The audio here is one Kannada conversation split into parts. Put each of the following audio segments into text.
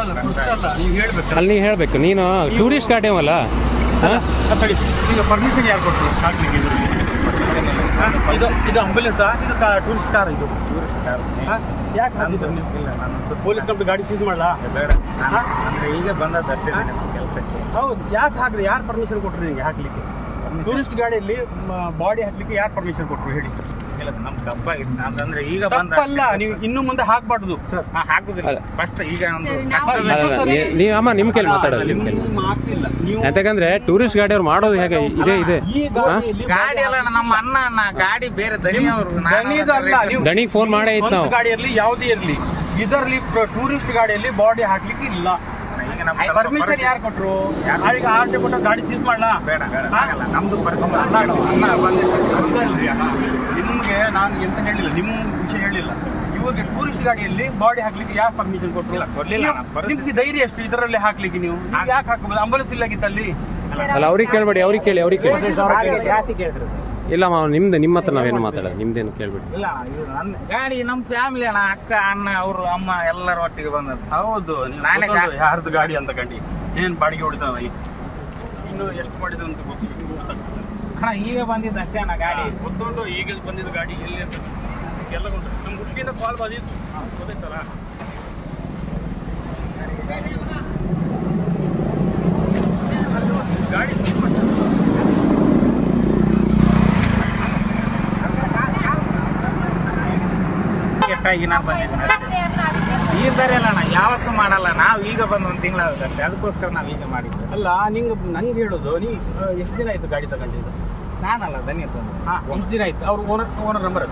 ಅಲ್ಲ ನೀವು ಹೇಳ್ಬೇಕು ಅಲ್ಲಿ ನೀ ಹೇಳಬೇಕು ನೀನು ಟೂರಿಸ್ಟ್ ಗಾಡಿ ಸರಿ ಈಗ ಪರ್ಮಿಷನ್ ಯಾರು ಕೊಟ್ಟರು ಹಾಕ್ಲಿಕ್ಕೆ ಇದ್ರಿಗೆ ಹಾ? ಇದು ಇದು ಆಂಬುಲೆನ್ಸಾ ಇದು ಟೂರಿಸ್ಟ್ ಕಾರ್ ಇದು? ಯಾಕೆ ಹಾಕಿದ್ದು? ಪೊಲೀಸ್ ಕಂಪ್ನಿ ಗಾಡಿ ಸೀಸ್ ಮಾಡಲ್ಲ ಬೇಡ. ನಾನು ಅಂದ್ರೆ ಈಗ ಬಂದದ್ದು ಅಷ್ಟೇ ಕೆಲಸಕ್ಕೆ. ಹೌದು ಯಾಕೆ ಹಾಕ್ರಿ? ಯಾರು ಪರ್ಮಿಷನ್ ಕೊಟ್ರು ನಿಮಗೆ ಹಾಕ್ಲಿಕ್ಕೆ? ಟೂರಿಸ್ಟ್ ಗಾಡಿಯಲ್ಲಿ ಬಾಡಿ ಹಾಕ್ಲಿಕ್ಕೆ ಯಾರು ಪರ್ಮಿಷನ್ ಕೊಟ್ರು? ಹೇಳಿ. ನಮ್ ತಪ್ಪಾಗಿತ್ತು ಅಂತಂದ್ರೆ ಈಗ ಬಂದ ತಪ್ಪಲ್ಲ ನೀವು ಇನ್ನು ಮುಂದೆ ಹಾಕ್ಬಾರ್ದು. ಸರ್ ಹಾ, ಹಾಕುದಿಲ್ಲ. ಫಸ್ಟ್ ಈಗ ಒಂದು ನಾವು- ಅಮ್ಮ ನಿಮ್ಮ ಕೈಲಿ ಮಾತಾಡೋದು ನಿಮ್ಮ ಕೈಲಿ. ನಿಮ್ಮ ಆಗ್ತಿಲ್ಲ. ನೀವು ಯಾಕಂದ್ರೆ ಟೂರಿಸ್ಟ್ ಗಾಡಿ ಅವ್ರು ಮಾಡೋದು ಹೇಗೆ? ಇದೆ ಇದೆ. ಗಾಡಿ ಅಲ್ಲ ನಮ್ಮ ಅಣ್ಣ ಅಣ್ಣ ಗಾಡಿ ಬೇರೆ ದನಿಯವ್ರು ಅಲ್ಲ ನೀವು ದಣಿಗೆ ಫೋನ್ ಮಾಡೇ ಇತ್ತು ಗಾಡಿಯಲ್ಲಿ ಯಾವುದೇ ಇರಲಿ. ಇದರಲ್ಲಿ ಟೂರಿಸ್ಟ್ ಗಾಡಿಯಲ್ಲಿ ಬಾಡಿ ಹಾಕ್ಲಿಕ್ಕೆ ಇಲ್ಲ. ನಮ್ಮ ಪರ್ಮಿಷನ್ ಯಾರು ಕೊಟ್ರು ಈಗ ಆರ್ ಟಿ ಕೊಟ್ಟು ಗಾಡಿ ಸೀಸ್ ಮಾಡಲ ಬೇಡ ಬೇಡ ಆಗಲ್ಲ ನಮ್ದು ಅಣ್ಣ, ಅಣ್ಣ ಬಂದಿಲ್ಲ ನಿಮ್ಗೆ ನಾನು ಎಂತ ಹೇಳಿಲ್ಲ ನಿಮ್ಮ ವಿಷಯ ಹೇಳಿಲ್ಲ ಇವಾಗ ಟೂರಿಸ್ಟ್ ಗಾಡಿಯಲ್ಲಿ ಬಾಡಿ ಹಾಕ್ಲಿಕ್ಕೆ ಯಾಕೆ ಪರ್ಮಿಷನ್ ಕೊಟ್ರು ಇಲ್ಲ, ಕೊಡ್ಲಿಲ್ಲ ಅಣ್ಣ, ನಿಮ್ಗೆ ಧೈರ್ಯ ಎಷ್ಟು ಇದರಲ್ಲಿ ಹಾಕ್ಲಿಕ್ಕೆ ನೀವು ನೀವು ಯಾಕೆ ಹಾಕಬಹುದು ಅಂಬುಲೆನ್ಸ್ ಇಲ್ಲಾಗಿತ್ತಲ್ಲಿ ಅಲ್ಲ ಅವ್ರಿಗೆ ಕೇಳ್ಬೇಡಿ ಅವ್ರಿಗೆ ಕೇಳಿ ಅವ್ರಿಗೆ ಕೇಳಿ ಜಾಸ್ತಿ ಕೇಳಿದ್ರು ಇಲ್ಲ ಮಾವ ನಿಮ್ದು ನಿಮ್ಮ ಹತ್ರ ನಾವೇನು ಮಾತಾಡೋದು? ನಿಮ್ದೇನು ಕೇಳ್ಬಿಟ್ಟು ಇಲ್ಲ ಇದು ನನ್ನ ಗಾಡಿ ನಮ್ಮ ಫ್ಯಾಮಿಲಿ ಅಣ್ಣ ಅಕ್ಕ ಅಣ್ಣ ಅವರು ಅಮ್ಮ ಎಲ್ಲರ ಒಟ್ಟಿಗೆ ಬಂದದ್ದು. ಹೌದು ನಾನೇ ಗಾ- ಯಾರ್ದು ಗಾಡಿ ಅಂತ ಕಂಡಿ. ಏನ್ ಬಾಡಿಗೆ ಹೊಡಿತಾವ ಇನ್ನು ಎಷ್ಟು ಮಾಡಿದ ಅಂತ ಗೊತ್ತಿಲ್ಲ. ಅಣ್ಣ ಈಗ ಬಂದಿದ್ದು ಅಷ್ಟೇ ಅಣ್ಣ ಗಾಡಿ. ಗೊತ್ತೊಂಡು ಈಗ ಬಂದಿದ್ದ ಗಾಡಿ ಎಲ್ಲಿ ಅಂತ ಎಲ್ಲ ಗೊತ್ತು. ನಮ್ಮ ಹುಡುಗಿಯಿಂದ ಕಾಲ್ ಬಂದಿತ್ತು. ಗೊತ್ತಾಯ್ತಲ್ಲ? ಗಾಡಿ ಕೆಟ್ಟಾಗಿ ನಾನು ಬಂದಿದ್ದೀನಿ. ಈ ಅಣ್ಣ ಯಾವತ್ತೂ ಮಾಡಲ್ಲ. ನಾವು ಈಗ ಬಂದು ಒಂದು ತಿಂಗಳಾಗುತ್ತೆ ಅದಕ್ಕೋಸ್ಕರ ನಾವು ಈಗ ಮಾಡಿದ್ವಿ ಅಲ್ಲ ನಿಂಗೆ ನಂಗೆ ಹೇಳೋದು ನೀ ಎಷ್ಟು ದಿನ ಆಯ್ತು ಗಾಡಿ ತಗೊಂಡಿದ್ದು? ನಾನಲ್ಲ ದನಿ ತಂದು. ಹಾ ಎಷ್ಟು ದಿನ ಆಯ್ತು? ಅವ್ರ owner owner number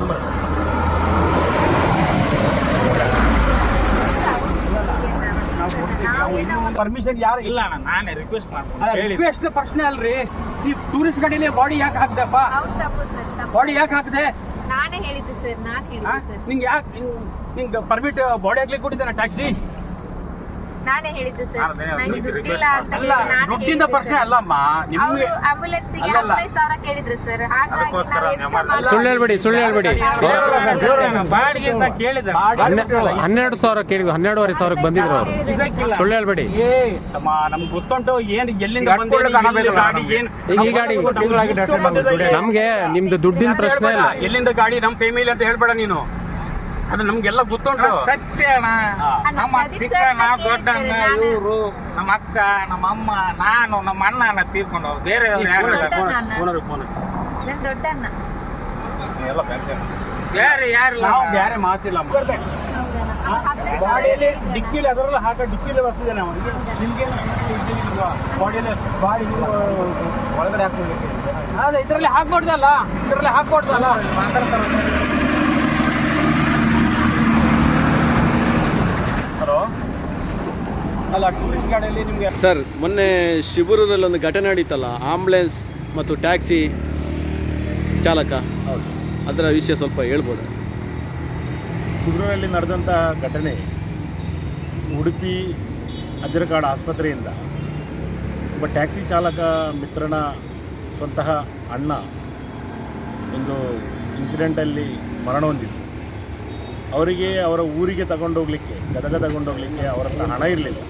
number permission ಯಾರು ಇಲ್ಲ ಅಣ್ಣ ನಾನೇ ರಿಕ್ವೆಸ್ಟ್ ಮಾಡ್ಕೊಂಡು. ರಿಕ್ವೆಸ್ಟ್ ಪ್ರಶ್ನೆ ಅಲ್ರಿ. ಈ ಟೂರಿಸ್ಟ್ ಗಾಡಿಲಿ ಬಾಡಿ ಯಾಕೆ ಹಾಕ್ದಪ್ಪ? ಬಾಡಿ ಯಾಕೆ ಹಾಕ್ದೆ? ಹೇಳಿದ್ದು ಸರ್ ನಾನ್? ಹೇಳಿದ್ದು ಸರ್ ನಿಂಗೆ ಯಾಕೆ ನಿಂಗೆ ಪರ್ಮಿಟ್ ಬಾಡಿ ಹಾಕ್ಲಿಕ್ಕೆ ಕೊಟ್ಟಿದ್ದಾನೆ ಟ್ಯಾಕ್ಸಿ ನಾನೇ ಹೇಳಿದ್ದು ಸರ್ ನಾನು ಧನ್ಯವಾದ. ದುಡ್ಡಿಲ್ಲ ಅಂತ ಅಲ್ಲ ಹೇಳಿ ನಾನೇ ದುಡ್ಡಿಂದ ಪ್ರಶ್ನೆ ಸರ್. ಅಲ್ಲಮ್ಮ ನಿಮ್ಗೆ ಅವರು ಆಂಬುಲೆನ್ಸ್ಗೆ ಅಲ್ಲಲ್ಲ. ಹದಿನೈದು ಸಾವಿರ ಕೇಳಿದ್ರು ಸರ್ ಹಾಗಾಗಿ ಅದಕ್ಕೋಸ್ಕರ ನಾವು ಎಂತ ಮಾಡ್ಲಿಲ್ಲ. ಮಾಡ್ಲಿಲ್ಲ. ಸುಳ್ಳು ಹೇಳ್ಬೇಡಿ ಸುಳ್ಳು ಹೇಳ್ಬೇಡಿ ಬಾಡಿಗೆ ಸಹ ಕೇಳಿದ್ರೆ ಹನ್ನೆ- ಹನ್ನೆರಡು ಸಾವಿರ ಕೇಳಿದ್ವಿ ಹನ್ನೆರಡುವರೆ ಸಾವಿರಕ್ಕೆ ಬಂದಿದ್ರು ಅವರು ಸುಳ್ಳು ಹೇಳ್ಬೇಡಿ ಏ ನಮ್ಗೆ ಗೊತ್ತುಂಟು ಏನ್ ಎಲ್ಲಿಂದ ಬಂದಿದೆ, ಹಣ ಬೇಕಲ್ಲ ಗಾಡಿ ನಮ್ಗೆ. ಏನ್ ಈಗ ಈ ಗಾಡಿ-? ನಮ್ಗೆ ನಿಮ್ದು ದುಡ್ಡಿನ ಪ್ರಶ್ನೆ ಇಲ್ಲ ಎಲ್ಲಿಂದ ಗಾಡಿ ನಮ್ ಫೇಮಿಲಿ ಮೇಲೆ ಅಂತ ಹೇಳ್ಬೇಡ ನೀನು ಅದು ನಮ್ಗೆಲ್ಲ ಗೊತ್ತುಂಟು. ಸತ್ಯ ಅಣ್ಣ. ನಮ್ಮ ಚಿಕ್ಕಣ್ಣ ದೊಡ್ಡಣ್ಣ ಇವರು ನಮ್ಮ ಅಕ್ಕ ನಮ್ಮ ಅಮ್ಮ ನಾನು ನಮ್ಮ ಅಣ್ಣ ಅಣ್ಣ ತೀರ್ಕೊಂಡು ಬೇರೆ ಯಾರು ಇಲ್ಲ. ದೊಡ್ಡ ಫೋನ್ ಫೋನ್ ನನ್ ದೊಡ್ಡ ಅಣ್ಣ ಎಲ್ಲ pension. ಬೇರೆ ಯಾರಿಲ್ಲ ನಾವು ಬೇರೆ ಮಾತಿಲ್ಲ ಬಾಡಿಯಲ್ಲಿ. ಡಿಕ್ಕಿಲಿ ಅದರಲ್ಲ ಹಾಕ ಡಿಕ್ಕಿಲಿ ಬರ್ತಿದ್ದಾನೆ ನಾವು ನಿಮ್ಗೆ ಬಾಡಿಯಲ್ಲಿ ಬಾಡಿ ಒಳಗಡೆ ಹಾಕ್ಬೇಕು ಅದೇ ಇದರಲ್ಲಿ ಹಾಕ್ಕೊಡ್ದಲ್ಲ. ಇದರಲ್ಲಿ ಹಾಕ್ಕೊಡ್ದಲ್ಲ. ಹಲೋ ಅಲ್ಲ ಟೂರಿಸ್ಟ್ ನಿಮಗೆ ಸರ್, ಮೊನ್ನೆ ಶಿಬೂರಲ್ಲಿ ಒಂದು ಘಟನೆ ನಡೀತಲ್ಲ ಆಂಬುಲೆನ್ಸ್ ಮತ್ತು ಟ್ಯಾಕ್ಸಿ ಚಾಲಕ. ಅದರ ವಿಷಯ ಸ್ವಲ್ಪ ಹೇಳ್ಬೋದು? ಶಿಬಿರದಲ್ಲಿ ನಡೆದಂತಹ ಘಟನೆ ಉಡುಪಿ ಅಜ್ರಕಾಡು ಆಸ್ಪತ್ರೆಯಿಂದ ಒಬ್ಬ ಟ್ಯಾಕ್ಸಿ ಚಾಲಕ ಮಿತ್ರನ ಸ್ವಂತಹ ಅಣ್ಣ ಒಂದು ಇನ್ಸಿಡೆಂಟಲ್ಲಿ ಮರಣ ಹೊಂದಿದ್ದು. ಅವರಿಗೆ ಅವರ ಊರಿಗೆ ತಗೊಂಡೋಗ್ಲಿಕ್ಕೆ, ಗದಗ ತಗೊಂಡೋಗ್ಲಿಕ್ಕೆ ಅವರ ಹಣ ಇರಲಿಲ್ಲ.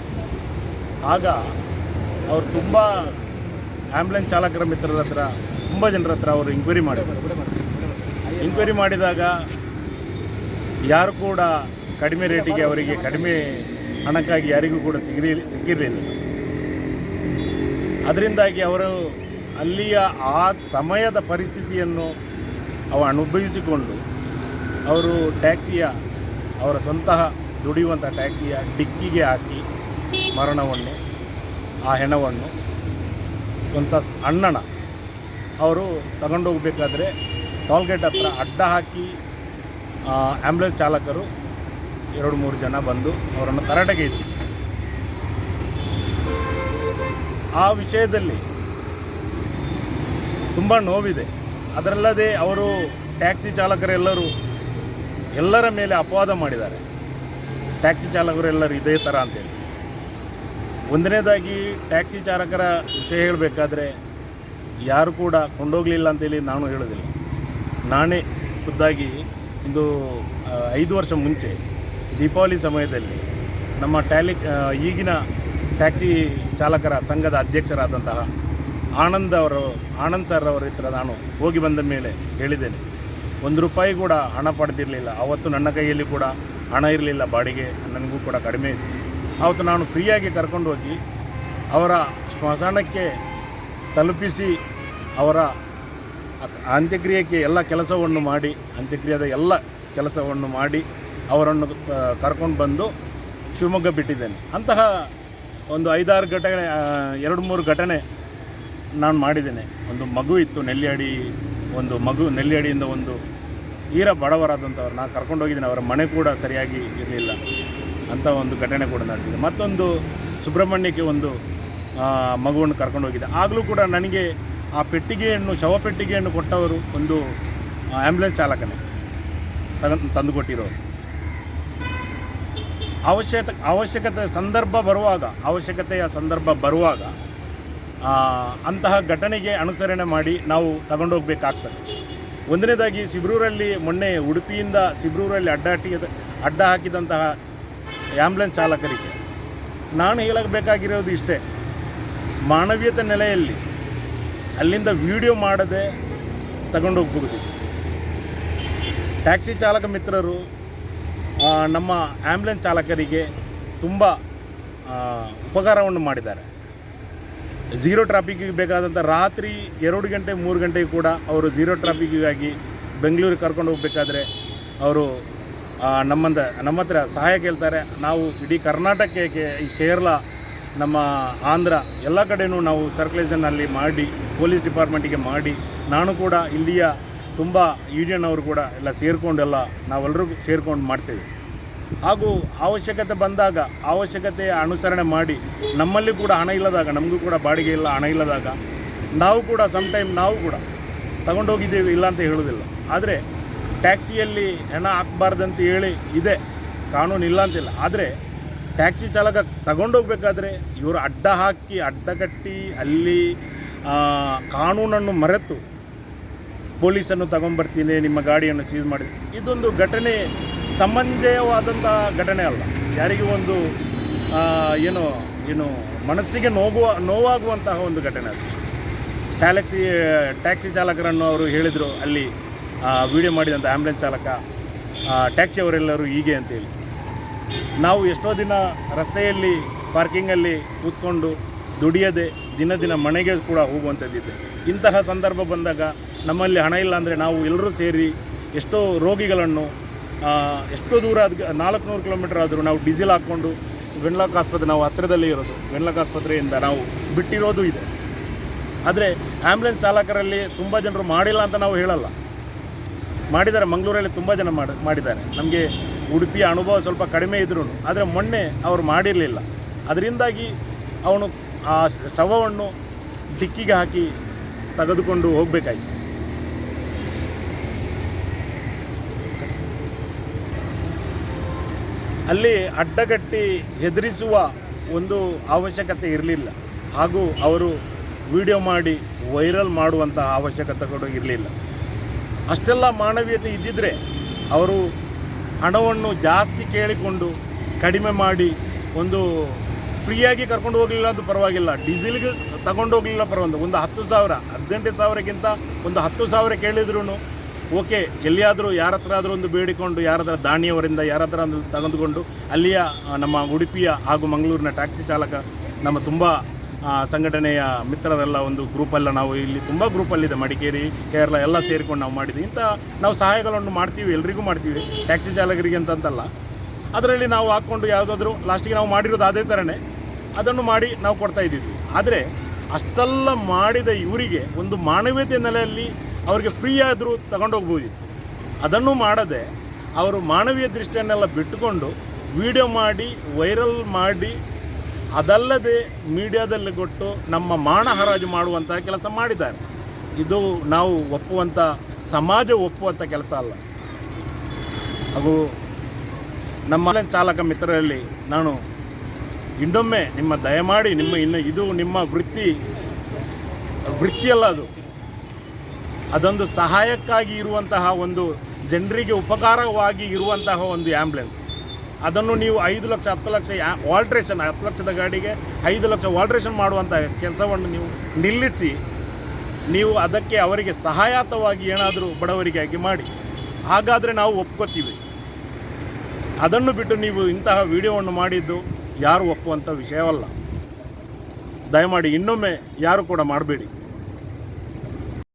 ಆಗ ಅವರು ತುಂಬ ಆ್ಯಂಬುಲೆನ್ಸ್ ಚಾಲಕರ ಮಿತ್ರರ ಹತ್ರ, ತುಂಬ ಜನರ ಹತ್ರ ಅವರು ಇನ್ಕ್ವೈರಿ ಮಾಡಿದರು. ಇಂಕ್ವೈರಿ ಮಾಡಿದಾಗ ಯಾರು ಕೂಡ ಕಡಿಮೆ ರೇಟಿಗೆ ಅವರಿಗೆ ಕಡಿಮೆ ಹಣಕ್ಕಾಗಿ ಯಾರಿಗೂ ಕೂಡ ಸಿಗಿರಿ ಸಿಕ್ಕಿರಲಿಲ್ಲ. ಅದರಿಂದಾಗಿ ಅವರು ಅಲ್ಲಿಯ ಆ ಸಮಯದ ಪರಿಸ್ಥಿತಿಯನ್ನು ಅವ ಅನುಭವಿಸಿಕೊಂಡು ಅವರು ಟ್ಯಾಕ್ಸಿಯ, ಅವರ ಸ್ವಂತ ದುಡಿಯುವಂಥ ಟ್ಯಾಕ್ಸಿಯ ಡಿಕ್ಕಿಗೆ ಹಾಕಿ ಮರಣವನ್ನು, ಆ ಹೆಣವನ್ನು ಸ್ವಂತ ಅಣ್ಣನ ಅವರು ತಗೊಂಡೋಗ್ಬೇಕಾದ್ರೆ ಟೋಲ್ಗೇಟ್ ಹತ್ರ ಅಡ್ಡ ಹಾಕಿ ಆ್ಯಂಬುಲೆನ್ಸ್ ಚಾಲಕರು ಎರಡು ಮೂರು ಜನ ಬಂದು ಅವರನ್ನು ತರಾಟೆಗೆ ಇತ್ತು ಆ ವಿಷಯದಲ್ಲಿ ತುಂಬ ನೋವಿದೆ. ಅದರಲ್ಲದೆ ಅವರು ಟ್ಯಾಕ್ಸಿ ಚಾಲಕರೆಲ್ಲರೂ ಎಲ್ಲರ ಮೇಲೆ ಅಪವಾದ ಮಾಡಿದ್ದಾರೆ. ಟ್ಯಾಕ್ಸಿ ಚಾಲಕರೆಲ್ಲರೂ ಇದೇ ಥರ ಅಂತೇಳಿ. ಒಂದನೇದಾಗಿ ಟ್ಯಾಕ್ಸಿ ಚಾಲಕರ ವಿಷಯ ಹೇಳಬೇಕಾದ್ರೆ, ಯಾರು ಕೂಡ ಕೊಂಡೋಗಲಿಲ್ಲ ಅಂತೇಳಿ ನಾನು ಹೇಳೋದಿಲ್ಲ. ನಾನೇ ಖುದ್ದಾಗಿ ಒಂದು ಐದು ವರ್ಷ ಮುಂಚೆ ದೀಪಾವಳಿ ಸಮಯದಲ್ಲಿ ನಮ್ಮ ಟ್ಯಾಲಿ ಈಗಿನ ಟ್ಯಾಕ್ಸಿ ಚಾಲಕರ ಸಂಘದ ಅಧ್ಯಕ್ಷರಾದಂತಹ ಆನಂದ್ ಅವರು, ಆನಂದ್ ಸರ್ ಅವರ ಹತ್ರ ನಾನು ಹೋಗಿ ಬಂದ ಮೇಲೆ ಹೇಳಿದ್ದೇನೆ. ಒಂದು ರೂಪಾಯಿ ಕೂಡ ಹಣ ಪಡೆದಿರಲಿಲ್ಲ. ಅವತ್ತು ನನ್ನ ಕೈಯಲ್ಲಿ ಕೂಡ ಹಣ ಇರಲಿಲ್ಲ. ಬಾಡಿಗೆ ನನಗೂ ಕೂಡ ಕಡಿಮೆ ಇತ್ತು. ಆವತ್ತು ನಾನು ಫ್ರೀಯಾಗಿ ಕರ್ಕೊಂಡು ಹೋಗಿ ಅವರ ಸ್ಮಶಾನಕ್ಕೆ ತಲುಪಿಸಿ ಅವರ ಅಂತ್ಯಕ್ರಿಯೆಗೆ ಎಲ್ಲ ಕೆಲಸವನ್ನು ಮಾಡಿ, ಅಂತ್ಯಕ್ರಿಯೆದ ಎಲ್ಲ ಕೆಲಸವನ್ನು ಮಾಡಿ ಅವರನ್ನು ಕರ್ಕೊಂಡು ಬಂದು ಶಿವಮೊಗ್ಗ ಬಿಟ್ಟಿದ್ದೇನೆ. ಅಂತಹ ಒಂದು ಐದಾರು ಘಟನೆ ಎರಡು ಮೂರು ಘಟನೆ ನಾನು ಮಾಡಿದ್ದೇನೆ. ಒಂದು ಮಗು ಇತ್ತು ನೆಲ್ಲಿಯಡಿ ಒಂದು ಮಗು ನೆಲ್ಲಿಯಡಿಯಿಂದ ಒಂದು ಈರ ಬಡವರಾದಂಥವ್ರು. ನಾನು ಕರ್ಕೊಂಡು ಹೋಗಿದ್ದೀನಿ, ಅವರ ಮನೆ ಕೂಡ ಸರಿಯಾಗಿ ಇರಲಿಲ್ಲ. ಅಂಥ ಒಂದು ಘಟನೆ ಕೂಡ ನಡೆದಿದೆ. ಮತ್ತೊಂದು ಸುಬ್ರಹ್ಮಣ್ಯಕ್ಕೆ ಒಂದು ಮಗುವನ್ನು ಕರ್ಕೊಂಡು ಹೋಗಿದೆ. ಆಗಲೂ ಕೂಡ ನನಗೆ ಆ ಪೆಟ್ಟಿಗೆಯನ್ನು, ಶವ ಪೆಟ್ಟಿಗೆಯನ್ನು ಕೊಟ್ಟವರು ಒಂದು ಆ್ಯಂಬುಲೆನ್ಸ್ ಚಾಲಕನೇ. ತಂದು ತಂದುಕೊಟ್ಟಿರೋರು. ಅವಶ್ಯಕ, ಅವಶ್ಯಕತೆ ಸಂದರ್ಭ ಬರುವಾಗ, ಅವಶ್ಯಕತೆಯ ಸಂದರ್ಭ ಬರುವಾಗ ಅಂತಹ ಘಟನೆಗೆ ಅನುಸರಣೆ ಮಾಡಿ ನಾವು ತಗೊಂಡೋಗ್ಬೇಕಾಗ್ತದೆ. ಒಂದನೇದಾಗಿ, ಸಿಬ್ರೂರಲ್ಲಿ ಮೊನ್ನೆ ಉಡುಪಿಯಿಂದ ಸಿಬ್ರೂರಲ್ಲಿ ಅಡ್ಡ ಅಡ್ಡ ಹಾಕಿದಂತಹ ಆ್ಯಂಬುಲೆನ್ಸ್ ಚಾಲಕರಿಗೆ. ನಾನು ಹೇಳಬೇಕಾಗಿರೋದು ಇಷ್ಟೇ. ಮಾನವೀಯತೆ ನೆಲೆಯಲ್ಲಿ ಅಲ್ಲಿಂದ ವಿಡಿಯೋ ಮಾಡದೆ ತಗೊಂಡೋಗ್ಬಹುದು ಟ್ಯಾಕ್ಸಿ ಚಾಲಕ ಮಿತ್ರರು ನಮ್ಮ ಆ್ಯಂಬುಲೆನ್ಸ್ ಚಾಲಕರಿಗೆ ತುಂಬ ಉಪಕಾರವನ್ನು ಮಾಡಿದ್ದಾರೆ. ಝೀರೋ ಟ್ರಾಫಿಕ್ಕಿಗೆ ಬೇಕಾದಂಥ ರಾತ್ರಿ ಎರಡು ಗಂಟೆ, ಮೂರು ಗಂಟೆಗೆ ಕೂಡ ಅವರು ಝೀರೋ ಟ್ರಾಫಿಕ್ಗಾಗಿ ಬೆಂಗಳೂರಿಗೆ ಕರ್ಕೊಂಡು ಹೋಗಬೇಕಾದ್ರೆ ಅವರು ನಮ್ಮಂದ ನಮ್ಮ ಹತ್ರ ಸಹಾಯ ಕೇಳ್ತಾರೆ. ನಾವು ಇಡೀ ಕರ್ನಾಟಕಕ್ಕೆ ಈ ಕೇರಳ, ನಮ್ಮ ಆಂಧ್ರ ಎಲ್ಲ ಕಡೆಯೂ ನಾವು ಸರ್ಕ್ಯುಲೇಷನಲ್ಲಿ ಮಾಡಿ ಪೊಲೀಸ್ ಡಿಪಾರ್ಟ್ಮೆಂಟಿಗೆ ಮಾಡಿ, ನಾನು ಕೂಡ ಇಲ್ಲಿಯ ತುಂಬ ಯೂನಿಯನ್ ಅವರು ಕೂಡ ಎಲ್ಲ ಸೇರಿಕೊಂಡೆಲ್ಲ ನಾವೆಲ್ಲರೂ ಸೇರ್ಕೊಂಡು ಮಾಡ್ತೇವೆ. ಹಾಗೂ ಅವಶ್ಯಕತೆ ಬಂದಾಗ ಅವಶ್ಯಕತೆ ಅನುಸರಣೆ ಮಾಡಿ, ನಮ್ಮಲ್ಲಿ ಕೂಡ ಹಣ ಇಲ್ಲದಾಗ, ನಮಗೂ ಕೂಡ ಬಾಡಿಗೆ ಇಲ್ಲ, ಹಣ ಇಲ್ಲದಾಗ, ನಾವು ಕೂಡ ಸಮ್ ಟೈಮ್ ನಾವು ಕೂಡ ತಗೊಂಡೋಗಿದ್ದೀವಿ ಇಲ್ಲ ಅಂತ ಹೇಳೋದಿಲ್ಲ ಆದರೆ ಟ್ಯಾಕ್ಸಿಯಲ್ಲಿ ಹಣ ಹಾಕಬಾರ್ದಂತ ಹೇಳಿ ಇದೆ. ಕಾನೂನು ಇಲ್ಲ ಅಂತಿಲ್ಲ. ಆದರೆ ಟ್ಯಾಕ್ಸಿ ಚಾಲಕ ತಗೊಂಡೋಗ್ಬೇಕಾದ್ರೆ ಇವರು ಅಡ್ಡ ಹಾಕಿ, ಅಡ್ಡ ಕಟ್ಟಿ ಅಲ್ಲಿ ಕಾನೂನನ್ನು ಮರೆತು ಪೊಲೀಸನ್ನು ತಗೊಂಡ್ಬರ್ತೀನಿ, ನಿಮ್ಮ ಗಾಡಿಯನ್ನು ಸೀಸ್ ಮಾಡಿ. ಇದೊಂದು ಘಟನೆ ಸಮಂಜಯವಾದಂಥ ಘಟನೆ ಅಲ್ಲ. ಯಾರಿಗೂ ಒಂದು ಏನು ಏನು ಮನಸ್ಸಿಗೆ ನೋಗುವ, ನೋವಾಗುವಂತಹ ಒಂದು ಘಟನೆ ಅದು. ಟ್ಯಾಲೆಕ್ಸಿ, ಟ್ಯಾಕ್ಸಿ ಚಾಲಕರನ್ನು ಅವರು ಹೇಳಿದರು ಅಲ್ಲಿ. ವಿಡಿಯೋ ಮಾಡಿದಂಥ ಆ್ಯಂಬುಲೆನ್ಸ್ ಚಾಲಕ ಟ್ಯಾಕ್ಸಿ ಅವರೆಲ್ಲರೂ ಹೀಗೆ ಅಂತೇಳಿ ನಾವು ಎಷ್ಟೋ ದಿನ ರಸ್ತೆಯಲ್ಲಿ ಪಾರ್ಕಿಂಗಲ್ಲಿ ಕೂತ್ಕೊಂಡು ದುಡಿಯದೆ ದಿನ ದಿನ ಮನೆಗೆ ಕೂಡ ಹೋಗುವಂಥದ್ದಿದೆ. ಇಂತಹ ಸಂದರ್ಭ ಬಂದಾಗ ನಮ್ಮಲ್ಲಿ ಹಣ ಇಲ್ಲ ಅಂದರೆ ನಾವು ಎಲ್ಲರೂ ಸೇರಿ ಎಷ್ಟೋ ರೋಗಿಗಳನ್ನು ಎಷ್ಟೋ ದೂರ ಅದು, ನಾಲ್ಕುನೂರು ಕಿಲೋಮೀಟರ್ ಆದರೂ ನಾವು ಡೀಸೆಲ್ ಹಾಕ್ಕೊಂಡು ವೆನ್ಲಾಕ್ ಆಸ್ಪತ್ರೆ, ನಾವು ಹತ್ತಿರದಲ್ಲೇ ಇರೋದು. ವೆನ್ಲಾಕ್ ಆಸ್ಪತ್ರೆಯಿಂದ ನಾವು ಬಿಟ್ಟಿರೋದು ಇದೆ. ಆದರೆ ಆ್ಯಂಬುಲೆನ್ಸ್ ಚಾಲಕರಲ್ಲಿ ತುಂಬ ಜನರು ಮಾಡಿಲ್ಲ ಅಂತ ನಾವು ಹೇಳಲ್ಲ. ಮಾಡಿದ್ದಾರೆ. ಮಂಗಳೂರಲ್ಲಿ ತುಂಬ ಜನ ಮಾಡಿ, ಮಾಡಿದ್ದಾರೆ. ನಮಗೆ ಉಡುಪಿಯ ಅನುಭವ ಸ್ವಲ್ಪ ಕಡಿಮೆ ಇದ್ರೂ ಆದರೆ ಮೊನ್ನೆ ಅವರು ಮಾಡಿರಲಿಲ್ಲ. ಅದರಿಂದಾಗಿ ಅವನು ಆ ಶವವನ್ನು ಡಿಕ್ಕಿಗೆ ಹಾಕಿ ತೆಗೆದುಕೊಂಡು ಹೋಗಬೇಕಾಯಿತು. ಅಲ್ಲಿ ಅಡ್ಡಗಟ್ಟಿ ಹೆದರಿಸುವ ಒಂದು ಅವಶ್ಯಕತೆ ಇರಲಿಲ್ಲ. ಹಾಗೂ ಅವರು ವಿಡಿಯೋ ಮಾಡಿ ವೈರಲ್ ಮಾಡುವಂತಹ ಕೂಡ ಇರಲಿಲ್ಲ. ಅಷ್ಟೆಲ್ಲ ಮಾನವೀಯತೆ ಇದ್ದಿದ್ದರೆ ಅವರು ಹಣವನ್ನು ಜಾಸ್ತಿ ಕೇಳಿಕೊಂಡು ಕಡಿಮೆ ಮಾಡಿ ಒಂದು ಫ್ರೀಯಾಗಿ ಕರ್ಕೊಂಡು ಹೋಗಲಿಲ್ಲ ಅದು ಪರವಾಗಿಲ್ಲ. ಡೀಸೆಲ್ಗೆ ತಗೊಂಡು ಹೋಗಲಿಲ್ಲ ಪರವಾಗಿಲ್ಲ. ಒಂದು ಹತ್ತು ಸಾವಿರ, ಹದಿನೆಂಟು ಸಾವಿರಕ್ಕಿಂತ ಒಂದು ಹತ್ತು ಸಾವಿರ ಕೇಳಿದ್ರು ಓಕೆ, ಎಲ್ಲಿಯಾದರೂ ಯಾರ ಹತ್ರ ಆದರೂ ಒಂದು ಬೇಡಿಕೊಂಡು ಯಾರ ದಾಣಿಯವರಿಂದ ಯಾರ ಹತ್ರ ಒಂದು ಅಲ್ಲಿಯ ನಮ್ಮ ಉಡುಪಿಯ ಹಾಗೂ ಮಂಗಳೂರಿನ ಟ್ಯಾಕ್ಸಿ ಚಾಲಕ ನಮ್ಮ ತುಂಬ ಸಂಘಟನೆಯ ಮಿತ್ರರೆಲ್ಲ ಒಂದು ಗ್ರೂಪಲ್ಲ ನಾವು ಇಲ್ಲಿ ತುಂಬ ಗ್ರೂಪಲ್ಲಿದೆ ಮಡಿಕೇರಿ, ಕೇರಳ ಎಲ್ಲ ಸೇರಿಕೊಂಡು ನಾವು ಮಾಡಿದ್ವಿ. ಇಂಥ ನಾವು ಸಹಾಯಗಳನ್ನು ಮಾಡ್ತೀವಿ, ಎಲ್ರಿಗೂ ಮಾಡ್ತೀವಿ. ಟ್ಯಾಕ್ಸಿ ಚಾಲಕರಿಗೆ ಅಂತಂತಲ್ಲ. ಅದರಲ್ಲಿ ನಾವು ಹಾಕ್ಕೊಂಡು ಯಾವುದಾದ್ರೂ ಲಾಸ್ಟಿಗೆ ನಾವು ಮಾಡಿರೋದು ಅದೇ ಥರನೇ ಅದನ್ನು ಮಾಡಿ ನಾವು ಕೊಡ್ತಾ ಇದ್ದೀವಿ. ಆದರೆ ಅಷ್ಟೆಲ್ಲ ಮಾಡಿದ ಇವರಿಗೆ ಒಂದು ಮಾನವೀಯತೆ ನೆಲೆಯಲ್ಲಿ ಅವರಿಗೆ ಫ್ರೀ ಆದರೂ ತಗೊಂಡೋಗ್ಬೋದಿತ್ತು ಅದನ್ನು ಮಾಡದೆ ಅವರು ಮಾನವೀಯ ದೃಷ್ಟಿಯನ್ನೆಲ್ಲ ಬಿಟ್ಟುಕೊಂಡು ವಿಡಿಯೋ ಮಾಡಿ ವೈರಲ್ ಮಾಡಿ ಅದಲ್ಲದೆ ಮೀಡಿಯಾದಲ್ಲಿ ಕೊಟ್ಟು ನಮ್ಮ ಮಾಣ ಹರಾಜು ಮಾಡುವಂತಹ ಕೆಲಸ ಮಾಡಿದ್ದಾರೆ. ಇದು ನಾವು ಒಪ್ಪುವಂಥ ಸಮಾಜ ಒಪ್ಪುವಂಥ ಕೆಲಸ ಅಲ್ಲ. ಹಾಗೂ ನಮ್ಮ ಚಾಲಕ ಮಿತ್ರರಲ್ಲಿ ನಾನು ಇನ್ನೊಮ್ಮೆ ನಿಮ್ಮ ದಯಮಾಡಿ ನಿಮ್ಮ ಇನ್ನು ಇದು ನಿಮ್ಮ ವೃತ್ತಿ, ವೃತ್ತಿಯಲ್ಲ ಅದು. ಅದೊಂದು ಸಹಾಯಕ್ಕಾಗಿ ಇರುವಂತಹ ಒಂದು, ಜನರಿಗೆ ಉಪಕಾರವಾಗಿ ಇರುವಂತಹ ಒಂದು ಆ್ಯಂಬುಲೆನ್ಸ್ ಅದನ್ನು ನೀವು ಐದು ಲಕ್ಷ, ಹತ್ತು ಲಕ್ಷ ಆಲ್ಟ್ರೇಷನ್ ಹತ್ತು ಲಕ್ಷದ ಗಾಡಿಗೆ ಐದು ಲಕ್ಷ ಆಲ್ಟ್ರೇಷನ್ ಮಾಡುವಂಥ ಕೆಲಸವನ್ನು ನೀವು ನಿಲ್ಲಿಸಿ, ನೀವು ಅದಕ್ಕೆ ಅವರಿಗೆ ಸಹಾಯತವಾಗಿ ಏನಾದರೂ ಬಡವರಿಗಾಗಿ ಮಾಡಿ. ಹಾಗಾದರೆ ನಾವು ಒಪ್ಕೋತೀವಿ. ಅದನ್ನು ಬಿಟ್ಟು ನೀವು ಇಂತಹ ವಿಡಿಯೋವನ್ನು ಮಾಡಿದ್ದು ಯಾರು ಒಪ್ಪುವಂಥ ವಿಷಯವಲ್ಲ. ದಯಮಾಡಿ ಇನ್ನೊಮ್ಮೆ ಯಾರು ಕೂಡ ಮಾಡಬೇಡಿ.